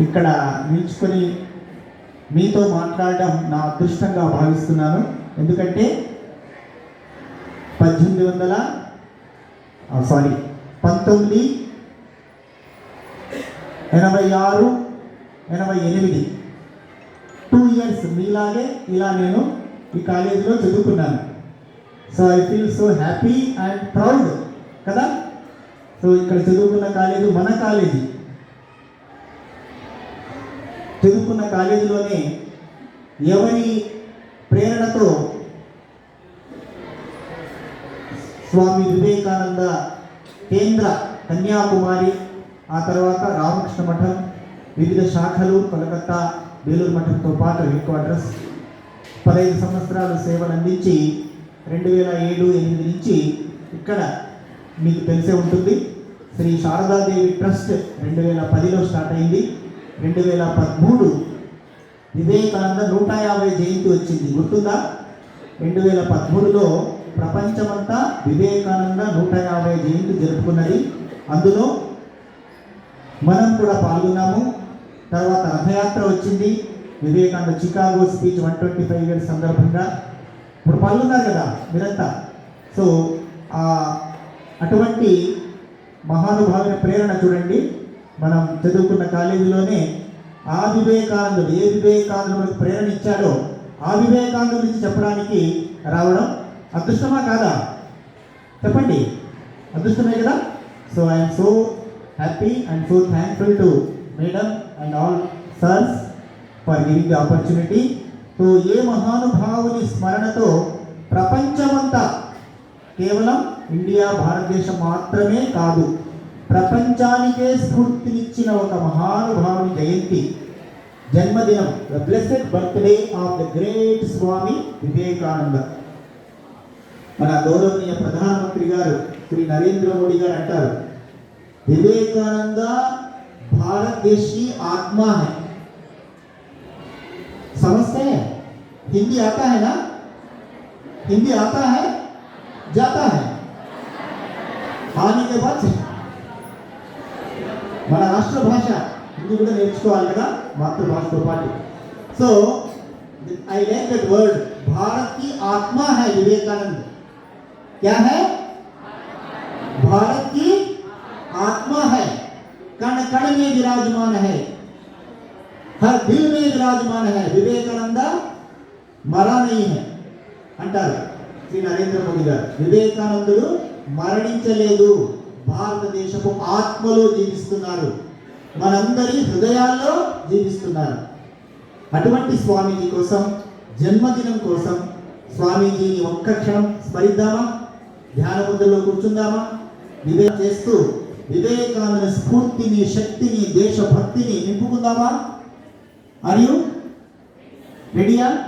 ఇక్కడ నిల్చుకొని మీతో మాట్లాడడం నా అదృష్టంగా భావిస్తున్నాను. ఎందుకంటే పద్దెనిమిది వందల సారీ పంతొమ్మిది ఎనభై ఆరు ఎనభై ఎనిమిది. టూ ఇయర్స్ మీలాగే ఇలా నేను ఈ కాలేజీలో చదువుకున్నాను. So I feel so happy and proud కదా? సో ఇక్కడ చదువుకున్న కాలేజీ మన కాలేజీ. చదువుకున్న కాలేజీలోనే ఎవరి ప్రేరణతో స్వామి వివేకానంద కేంద్ర కన్యాకుమారి ఆ తర్వాత రామకృష్ణ మఠం వివిధ శాఖలు కలకత్తా బేలూరు మఠంతో పాటు హెడ్ క్వార్టర్స్ పదహైదు సంవత్సరాలు సేవలు అందించి రెండు వేల ఏడు ఎనిమిది నుంచి ఇక్కడ మీకు తెలిసే ఉంటుంది. శ్రీ శారదాదేవి ట్రస్ట్ రెండు వేల పదిలో స్టార్ట్ అయింది. రెండు వేల పదమూడు వివేకానంద నూట యాభై జయంతి వచ్చింది. గుర్తుందా? రెండు వేల పదమూడులో ప్రపంచమంతా వివేకానంద నూట యాభై జయంతి జరుపుకున్నది. అందులో మనం కూడా పాల్గొన్నాము. తర్వాత రథయాత్ర వచ్చింది. Vivekananda Chicago speech one twenty five years సందర్భంగా. ఇప్పుడు పాల్గొన్నారు కదా మీరంతా. సో ఆ అటువంటి మహానుభావుని ప్రేరణ చూడండి. మనం చదువుకున్న కాలేజీలోనే ఆ వివేకానందుడు ఏ వివేకానందుడు ప్రేరణ ఇచ్చాడో ఆ వివేకానందుడి గురించి చెప్పడానికి రావడం అదృష్టమా కాదా? చెప్పండి. అదృష్టమే కదా? So I'm so happy and so thankful to madam and all sirs for giving the opportunity so ఏ మహానుభావుని స్మరణతో ప్రపంచమంతా కేవలం ఇండియా భారతదేశం మాత్రమే కాదు ప్రపంచానికే స్ఫూర్తినిచ్చిన ఒక మహానుభావుని జయంతి జన్మదినం the blessed birthday of the great Swami Vivekananda మన గౌరవనీయ ప్రధానమంత్రి గారు శ్రీ నరేంద్ర మోడీ గారు అంటారు వివేకానంద भारत देश की आत्मा है समझते हैं हिंदी आता है ना हिंदी आता है जाता है आने के बाद మన రాష్ట్ర భాష హిందీ కూడా నేర్చుకోవాలి కదా మాతృభాషతో పాటు so I like that word Bharat की आत्मा है विवेकानंद क्या है भारत की आत्मा है कण कण में विराजमान है हर दिल में विराजमान है వివేకానంద మరా नहीं है అంటారు శ్రీ నరేంద్ర మోదీ గారు వివేకానందుడు మరణించలేదు భారతదేశపు ఆత్మలో జీవిస్తున్నారు. మనందరి హృదయాల్లో జీవిస్తున్నారు. అటువంటి స్వామీజీ కోసం జన్మదినం కోసం స్వామీజీని ఒక్క క్షణం స్మరిద్దామా? ధ్యాన ముద్రలో కూర్చుందామా? వివేక చేస్తూ వివేకానంద స్ఫూర్తిని శక్తిని దేశభక్తిని నింపుకుందామా? మరియు రెడీయా